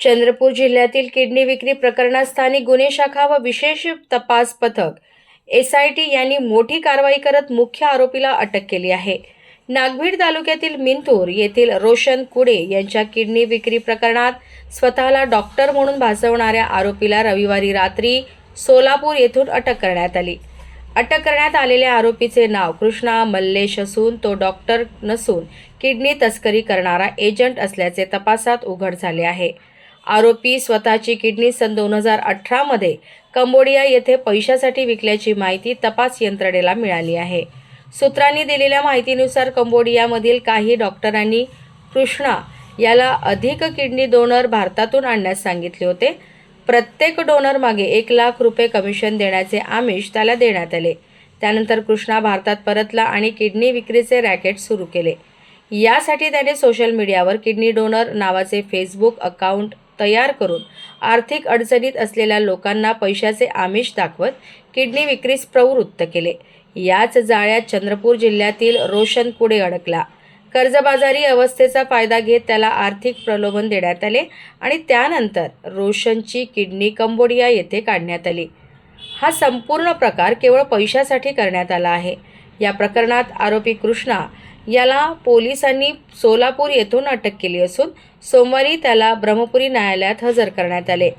चंद्रपूर जिल्ह्यातील किडनी विक्री प्रकरणात स्थानिक गुन्हे शाखा व विशेष तपास पथक एस आय टी यांनी मोठी कारवाई करत मुख्य आरोपीला अटक केली आहे. नागभीड तालुक्यातील मिंतूर येथील रोशन कुडे यांच्या किडनी विक्री प्रकरणात स्वतःला डॉक्टर म्हणून भासवणाऱ्या आरोपीला रविवारी रात्री सोलापूर येथून अटक करण्यात आली. अटक करण्यात आलेल्या आरोपीचे नाव कृष्णा मल्लेश असून तो डॉक्टर नसून किडनी तस्करी करणारा एजंट असल्याचे तपासात उघड झाले आहे. आरोपी स्वतःची किडनी सन दोन हजार अठरामध्ये कंबोडिया येथे पैशासाठी विकल्याची माहिती तपास यंत्रणेला मिळाली आहे. सूत्रांनी दिलेल्या माहितीनुसार कंबोडियामधील काही डॉक्टरांनी कृष्णा याला अधिक किडनी डोनर भारतातून आणण्यास सांगितले होते. प्रत्येक डोनर मागे एक लाख रुपये कमिशन देण्याचे आमिष त्याला देण्यात आले. त्यानंतर कृष्णा भारतात परतला आणि किडनी विक्रीचे रॅकेट सुरू केले. यासाठी त्याने सोशल मीडियावर किडनी डोनर नावाचे फेसबुक अकाउंट तयार करून आर्थिक अडचणीत असलेल्या लोकांना पैशाचे आमिष दाखवत किडनी विक्रीस प्रवृत्त केले. याच जाळ्यात चंद्रपूर जिल्ह्यातील रोशन पुढे अडकला. कर्जबाजारी अवस्थेचा फायदा घेत त्याला आर्थिक प्रलोभन देण्यात आले आणि त्यानंतर रोशनची किडनी कंबोडिया येथे काढण्यात आली. हा संपूर्ण प्रकार केवळ पैशासाठी करण्यात आला आहे. या प्रकरणात आरोपी कृष्णा याला पोलिसांनी सोलापूर येथून अटक केली असून सोमवारी त्याला ब्रह्मपुरी न्यायालयात हजर करण्यात आले.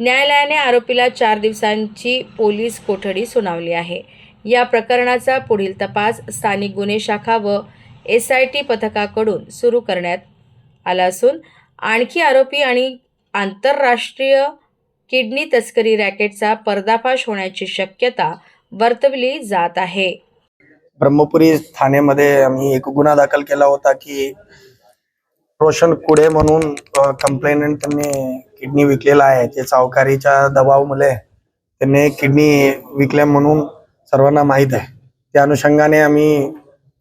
न्यायालयाने आरोपीला चार दिवसांची पोलीस कोठडी सुनावली आहे. या प्रकरणाचा पुढील तपास स्थानिक गुन्हे शाखा व एस आय टी पथकाकडून सुरू करण्यात आला असून आणखी आरोपी आणि आंतरराष्ट्रीय किडनी तस्करी रॅकेटचा पर्दाफाश होण्याची शक्यता वर्तवली जात आहे. ब्रह्मपुरी ठाण्यामध्ये आम्ही एक गुन्हा दाखल केला होता की रोशन कुडे म्हणून कंप्लेनंट त्यांनी किडनी विकलेला आहे. ते सावकारीच्या दबावमुळे त्यांनी किडनी विकल्या म्हणून सर्वांना माहीत आहे. त्या अनुषंगाने आम्ही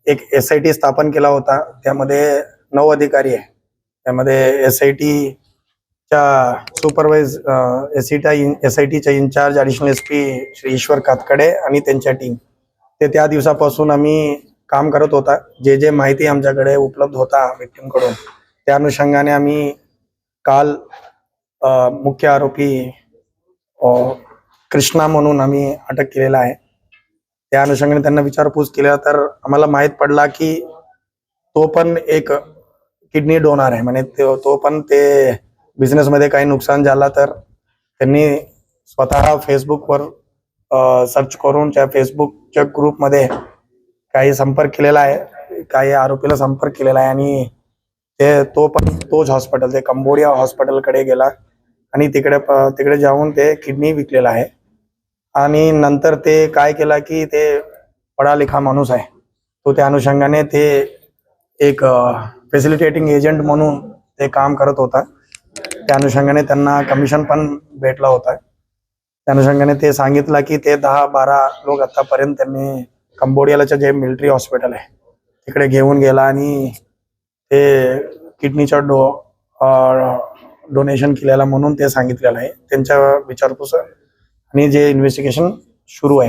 एक एस आय टी स्थापन केला होता. त्यामध्ये नऊ अधिकारी आहे. त्यामध्ये एस आय टीच्या सुपरवाईज एस एस आय टीच्या incharge additional S P Shri Ishwar Katkade आणि त्यांच्या टीम ते त्या दिवसापासून आम्ही काम करत होता. जे जे माहिती आमच्याकडे उपलब्ध होता व्यक्तींकडून त्या अनुषंगाने आम्ही काल मुख्य आरोपी कृष्णा म्हणून आम्ही अटक केलेला आहे. त्या अनुषंगाने त्यांना विचारपूस केल्या तर आम्हाला माहीत पडला की तो पण एक किडनी डोनर आहे. म्हणजे तो तो पण ते बिझनेसमध्ये काही नुकसान झाला तर त्यांनी स्वतः फेसबुकवर सर्च करून त्या फेसबुक च्या ग्रुपमध्ये काही संपर्क केलेला आहे काही आरोपीला संपर्क केलेला आहे आणि ते तो पण तोच हॉस्पिटल ते कंबोडिया हॉस्पिटलकडे गेला आणि तिकडे तिकडे जाऊन ते किडनी विकलेला आहे. आणि नंतर ते काय केला की ते पढा लिखा माणूस आहे. तो त्या अनुषंगाने ते एक फॅसिलिटेटिंग एजंट म्हणून ते काम करत होता. त्या अनुषंगाने त्यांना कमिशन पण भेटला होता. त्या अनुषंगाने ते सांगितलं की ते दहा बारा लोक आतापर्यंत त्यांनी कंबोडियालाच्या जे मिलिटरी हॉस्पिटल आहे तिकडे घेऊन गेला आणि ते किडनीचा डो डोनेशन केलेला म्हणून ते सांगितलेलं आहे. त्यांच्या विचारपूस आणि जे इन्व्हेस्टिगेशन सुरू आहे.